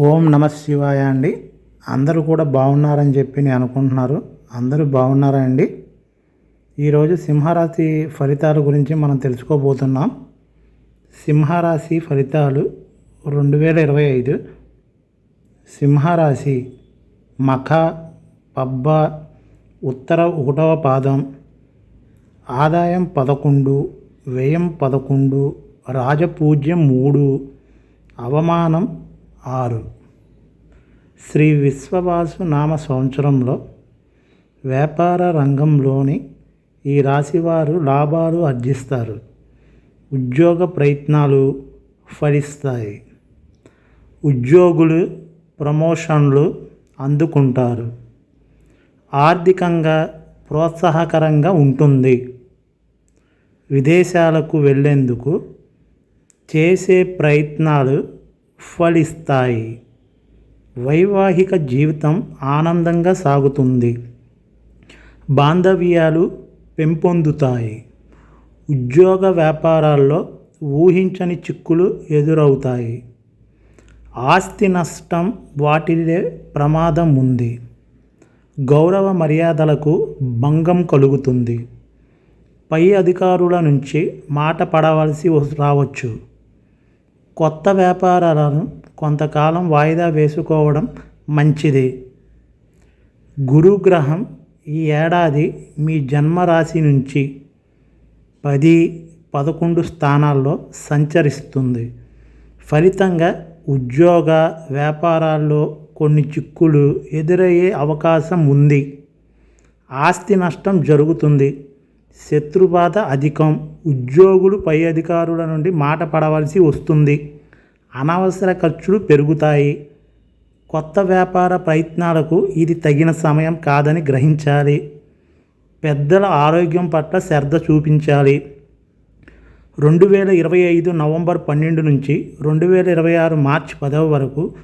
ఓం నమ శివాయ అండి. అందరూ కూడా బాగున్నారని చెప్పి నేను అనుకుంటున్నారు. అందరూ బాగున్నారా అండి? ఈరోజు సింహరాశి ఫలితాల గురించి మనం తెలుసుకోబోతున్నాం. సింహరాశి ఫలితాలు రెండు వేల ఇరవై ఐదు. సింహరాశి మఖ పబ్బ ఉత్తర ఒకటవ పాదం. ఆదాయం పదకొండు వ్యయం పదకొండు రాజపూజ్యం మూడు అవమానం ఆరు. శ్రీ విశ్వవాసు నామ సంవత్సరంలో వ్యాపార రంగంలోని ఈ రాశివారు లాభాలు ఆర్జిస్తారు. ఉద్యోగ ప్రయత్నాలు ఫలిస్తాయి. ఉద్యోగులు ప్రమోషన్లు అందుకుంటారు. ఆర్థికంగా ప్రోత్సాహకరంగా ఉంటుంది. విదేశాలకు వెళ్ళేందుకు చేసే ప్రయత్నాలు ఫలిస్తాయి. వైవాహిక జీవితం ఆనందంగా సాగుతుంది. బాంధవ్యాలు పెంపొందుతాయి. ఉద్యోగ వ్యాపారాల్లో ఊహించని చిక్కులు ఎదురవుతాయి. ఆస్తి నష్టం వాటిల్లే ప్రమాదం ఉంది. గౌరవ మర్యాదలకు భంగం కలుగుతుంది. పై అధికారుల నుంచి మాట పడవలసి రావచ్చు. కొత్త వ్యాపారాలను కొంతకాలం వాయిదా వేసుకోవడం మంచిది. గురుగ్రహం ఈ ఏడాది మీ జన్మరాశి నుంచి పది పదకొండు స్థానాల్లో సంచరిస్తుంది. ఫలితంగా ఉద్యోగ వ్యాపారాల్లో కొన్ని చిక్కులు ఎదురయ్యే అవకాశం ఉంది. ఆస్తి నష్టం జరుగుతుంది. శత్రుబాధ అధికం. ఉద్యోగులు పై అధికారుల నుండి మాట పడవలసి వస్తుంది. అనవసర ఖర్చులు పెరుగుతాయి. కొత్త వ్యాపార ప్రయత్నాలకు ఇది తగిన సమయం కాదని గ్రహించాలి. పెద్దల ఆరోగ్యం పట్ల శ్రద్ధ చూపించాలి. రెండు వేల ఇరవై ఐదు నవంబర్ పన్నెండు నుంచి రెండు వేల ఇరవై ఆరు మార్చి పదవ వరకు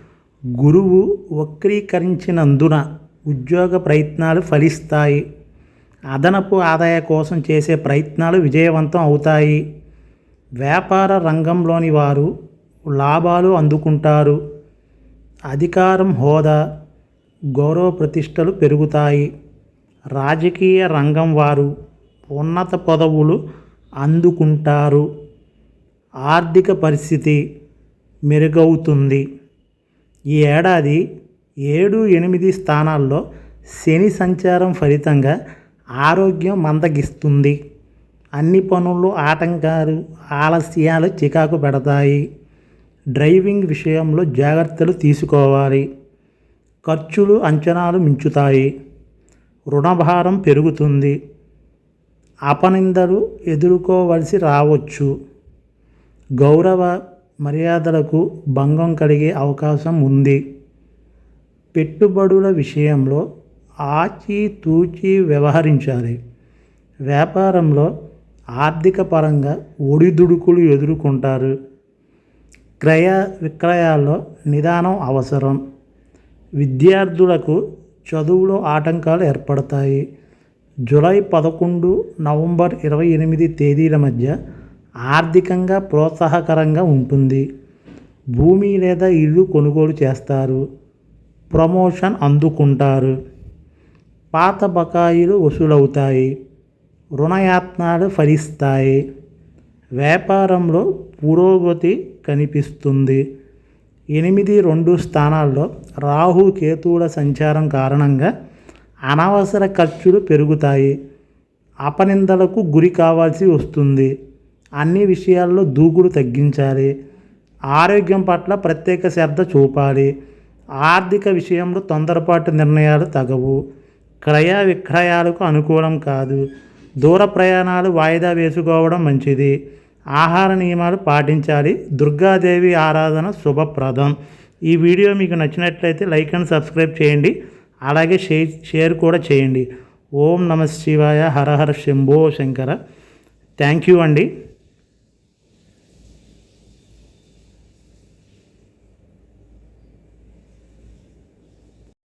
గురువు వక్రీకరించినందున ఉద్యోగ ప్రయత్నాలు ఫలిస్తాయి. అదనపు ఆదాయ కోసం చేసే ప్రయత్నాలు విజయవంతం అవుతాయి. వ్యాపార రంగంలోని వారు లాభాలు అందుకుంటారు. అధికారం హోదా గౌరవ ప్రతిష్టలు పెరుగుతాయి. రాజకీయ రంగం వారు ఉన్నత పదవులు అందుకుంటారు. ఆర్థిక పరిస్థితి మెరుగవుతుంది. ఈ ఏడాది ఏడు ఎనిమిది స్థానాల్లో శని సంచారం ఫలితంగా ఆరోగ్యం మందగిస్తుంది. అన్ని పనుల్లో ఆటంకాలు ఆలస్యాలు చికాకు పెడతాయి. డ్రైవింగ్ విషయంలో జాగ్రత్తలు తీసుకోవాలి. ఖర్చులు అంచనాలు మించుతాయి. రుణభారం పెరుగుతుంది. అపనిందలు ఎదుర్కోవలసి రావచ్చు. గౌరవ మర్యాదలకు భంగం కలిగే అవకాశం ఉంది. పెట్టుబడుల విషయంలో ఆచితూచి వ్యవహరించాలి. వ్యాపారంలో ఆర్థిక పరంగా ఒడిదుడుకులు ఎదుర్కొంటారు. క్రయ విక్రయాల్లో నిదానం అవసరం. విద్యార్థులకు చదువులో ఆటంకాలు ఏర్పడతాయి. జూలై పదకొండు నవంబర్ ఇరవై ఎనిమిది తేదీల మధ్య ఆర్థికంగా ప్రోత్సాహకరంగా ఉంటుంది. భూమి లేదా ఇల్లు కొనుగోలు చేస్తారు. ప్రమోషన్ అందుకుంటారు. పాత బకాయిలు వసూలవుతాయి రుణయాత్నాలు ఫలిస్తాయి. వ్యాపారంలో పురోగతి కనిపిస్తుంది. ఎనిమిది రెండు స్థానాల్లో రాహు కేతువుల సంచారం కారణంగా అనవసర ఖర్చులు పెరుగుతాయి. అపనిందలకు గురి కావాల్సి వస్తుంది. అన్ని విషయాల్లో దూకుడు తగ్గించాలి. ఆరోగ్యం పట్ల ప్రత్యేక శ్రద్ధ చూపాలి. ఆర్థిక విషయంలో తొందరపాటు నిర్ణయాలు తగవు. క్రయ విక్రయాలకు అనుకూలం కాదు. దూర ప్రయాణాలు వాయిదా వేసుకోవడం మంచిది. ఆహార నియమాలు పాటించాలి. దుర్గాదేవి ఆరాధన శుభప్రదం. ఈ వీడియో మీకు నచ్చినట్లయితే లైక్ అండ్ సబ్స్క్రైబ్ చేయండి. అలాగే షేర్ షేర్ కూడా చేయండి. ఓం నమ శివాయ. హర హర శంభో శంకర. థ్యాంక్ యూ అండి.